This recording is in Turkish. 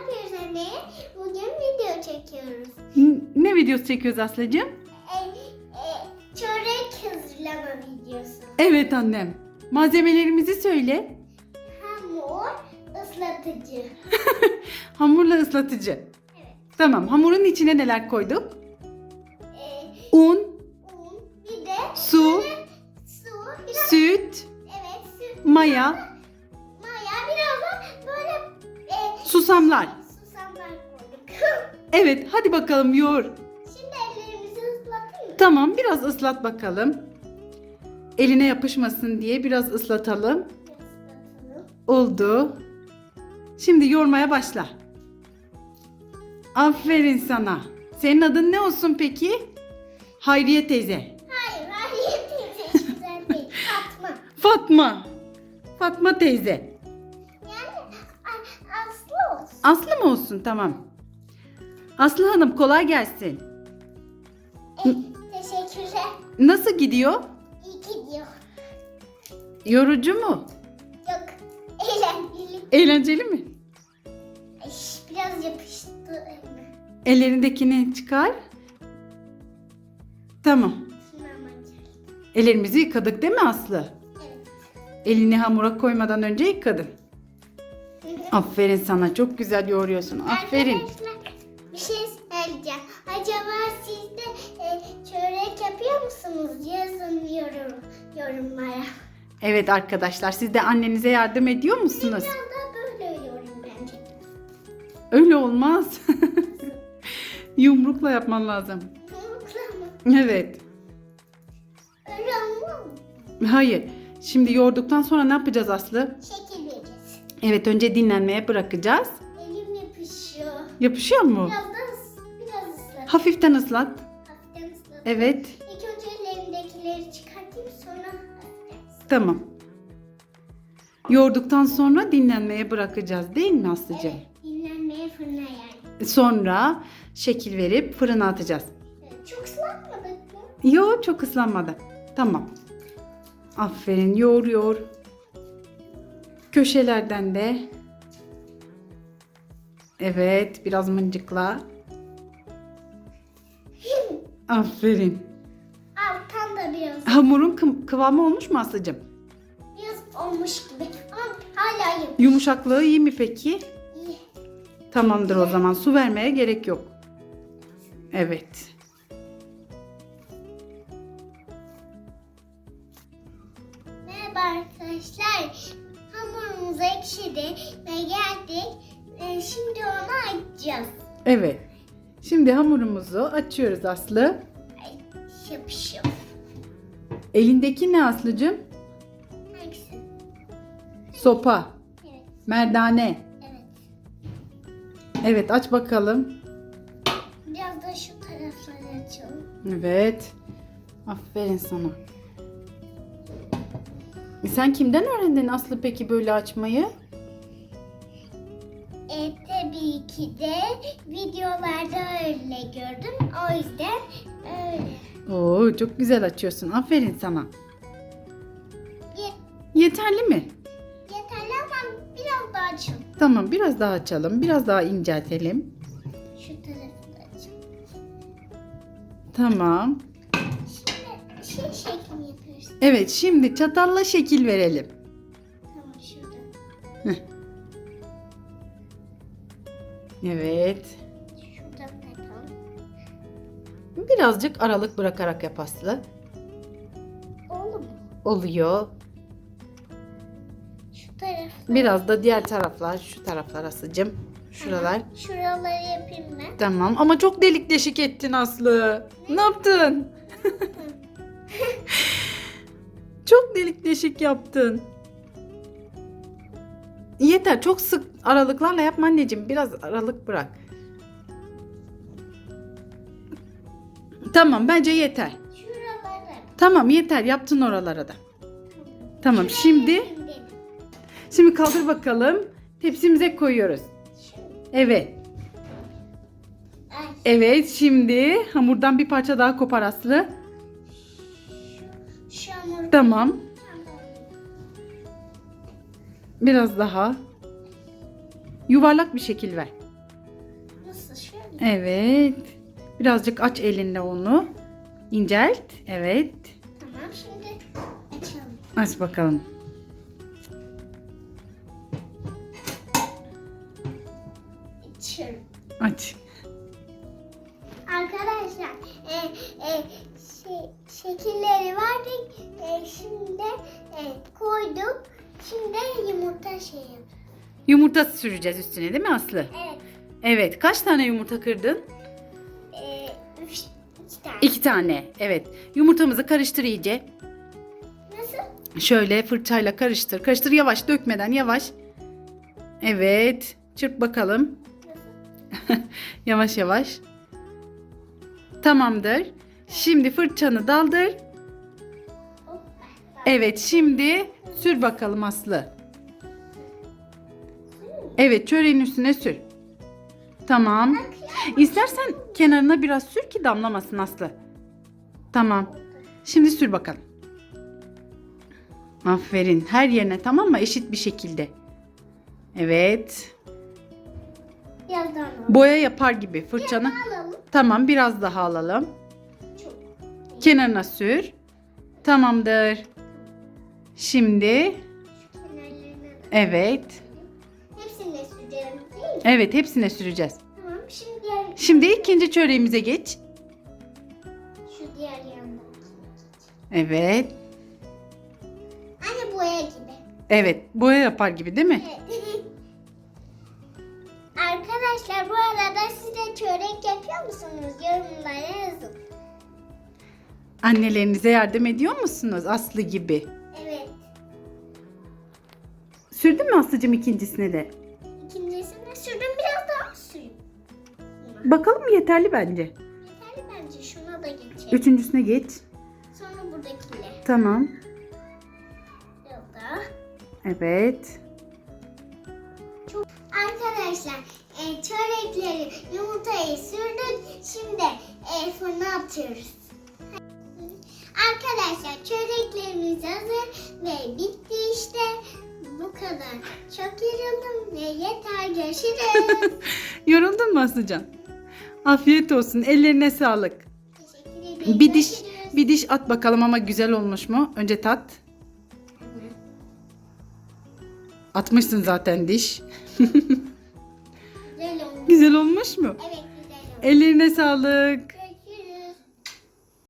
yapıyoruz anne? Bugün video çekiyoruz. Ne videosu çekiyoruz Aslı'cığım? E, e, çörek hazırlama videosu. Evet annem. Malzemelerimizi söyle. Hamur, ıslatıcı. Hamurla ıslatıcı. Evet. Tamam. Hamurun içine neler koyduk? E, Un, un, bir de su, su, biraz süt, evet süt, maya, susamlar. susamlar koyduk. Evet, hadi bakalım yoğur. Şimdi ellerimizi ıslatayım mı? Tamam, biraz ıslat bakalım. Eline yapışmasın diye biraz ıslatalım. Islatalım. Oldu. Şimdi yoğurmaya başla. Aferin sana. Senin adın ne olsun peki? Hayriye teyze. Hayır, hayır teyze hiç güzel değil. Fatma. Fatma. Fatma teyze. Aslı mı olsun? Tamam. Aslı Hanım kolay gelsin. E, teşekkürler. Nasıl gidiyor? İyi gidiyor. Yorucu mu? Yok, eğlenceli. Eğlenceli mi? Biraz yapıştı. Ellerindekini çıkar. Tamam. Ellerimizi yıkadık değil mi Aslı? Evet. Elini hamura koymadan önce yıkadın. Aferin sana. Çok güzel yoğuruyorsun. Aferin. Arkadaşlar bir şey söyleyeceğim. Acaba siz de e, çörek yapıyor musunuz? Yazın yorum, yorumlara. Evet arkadaşlar siz de annenize yardım ediyor musunuz? Biraz da böyle yorum bence. Öyle olmaz. Yumrukla yapman lazım. Mutlu mu? Evet. Öyle olmaz mı? Hayır. Şimdi yoğurduktan sonra ne yapacağız Aslı? Şekil. Evet önce dinlenmeye bırakacağız. Elim yapışıyor. Yapışıyor mu? Biraz da biraz ıslat. Hafiften ıslat. Hafiften ıslat. Evet. İlk önce ellerimdekileri çıkartayım sonra. Tamam. Yoğurduktan sonra dinlenmeye bırakacağız değil mi Aslıcığım? Evet, dinlenmeye fırına yani. Sonra şekil verip fırına atacağız. Çok ıslatmadık mı? Yo çok ıslanmadı. Tamam. Aferin yoğur yoğur. Köşelerden de. Evet biraz mıncıkla. Aferin. Alttan da biraz Hamurun kı- kıvamı olmuş mu Aslı'cığım? biraz olmuş gibi ama hala yok. Yumuşaklığı iyi mi peki? İyi. Tamamdır o zaman su vermeye gerek yok. Evet. Merhaba arkadaşlar. Hamurumuz ekşidi ve geldik. Ee, şimdi onu açacağız. Evet. Şimdi hamurumuzu açıyoruz Aslı. Ay, yapışıyor. Elindeki ne Aslı'cığım? Hangisi? Sopa, Evet, merdane. evet. Evet aç bakalım. Biraz da şu tarafları açalım. Evet. Aferin sana. Sen kimden öğrendin Aslı peki böyle açmayı? E, tabii ki de videolarda öyle gördüm. O yüzden öyle. Oo çok güzel açıyorsun. Aferin sana. Ye- Yeterli mi? yeterli ama biraz daha açalım. Tamam biraz daha açalım. Biraz daha inceltelim. Şu tarafı da açalım. Tamam. Şimdi şey yapıyoruz. Evet şimdi çatalla şekil verelim. Tamam şurada. Evet. Şuradan yapalım. Birazcık aralık bırakarak yap Aslı. Oldu mu? Oluyor. Şu taraf. Biraz da diğer taraflar, şu taraflar Aslı'cım. Şuralar. Şuraları yapayım mı? Tamam ama çok delik deşik ettin Aslı. Ne yaptın? çok delik deşik yaptın. Yeter çok sık aralıklarla yapma anneciğim. Biraz aralık bırak. Tamam bence yeter. Şuraları. Tamam yeter yaptın oralara da. Tamam şimdi şimdi kaldır bakalım. Tepsimize koyuyoruz. Evet. Evet şimdi hamurdan bir parça daha kopar Aslı. Tamam. Biraz daha. Yuvarlak bir şekil ver. Nasıl şöyle? Evet. Birazcık aç elinde onu. İncelt. Evet. Tamam şimdi açalım. Aç bakalım. Koyduk. Şimdi yumurta şey. Yumurta süreceğiz üstüne değil mi Aslı? Evet. Evet. Kaç tane yumurta kırdın? E, üç, iki tane. İki tane. Evet. Yumurtamızı karıştır iyice. Nasıl? Şöyle fırçayla karıştır. Karıştır yavaş dökmeden yavaş. Evet. Çırp bakalım. yavaş yavaş. Tamamdır. Şimdi fırçanı daldır. Evet şimdi sür bakalım Aslı. Evet çöreğin üstüne sür. Tamam. İstersen kenarına biraz sür ki damlamasın Aslı. Tamam. Şimdi sür bakalım. Aferin. Her yerine tamam mı? Eşit bir şekilde. Evet. Biraz daha alalım. Boya yapar gibi fırçanı. alalım. Tamam biraz daha alalım. Çok. Kenarına sür. Tamamdır. Şimdi evet. Hepsini de süreceğim değil mi? Evet hepsine süreceğiz. Tamam şimdi diğer, Şimdi ikinci çöreğimize geç. şu diğer yandan. Evet. Anne boya gibi. Evet boya yapar gibi değil mi? Evet. Arkadaşlar bu arada siz de çörek yapıyor musunuz? Yorumlara yazın. Annelerinize yardım ediyor musunuz Aslı gibi? Sürdün mü Aslıcığım ikincisine de? İkincisini sürdüm biraz daha mı süreyim? Bakalım yeterli bence. Yeterli bence şuna da geçelim. Üçüncüsüne geç. Sonra buradakiyle. Tamam. Daha. Evet. Çok... Arkadaşlar e, çörekleri yumurtayı sürdük. Şimdi e, fırına atıyoruz. Arkadaşlar çöreklerimiz hazır ve bitti işte. Kadar. Çok yoruldum ve yeter görüşürüz. Yoruldun mu Aslıcan? Afiyet olsun. Ellerine sağlık. Teşekkür ederim. Bir diş Görüşürüz. bir diş at bakalım ama güzel olmuş mu? Önce tat. Atmışsın zaten diş. Güzel olmuş. Güzel olmuş mu? Evet güzel olmuş. Ellerine sağlık.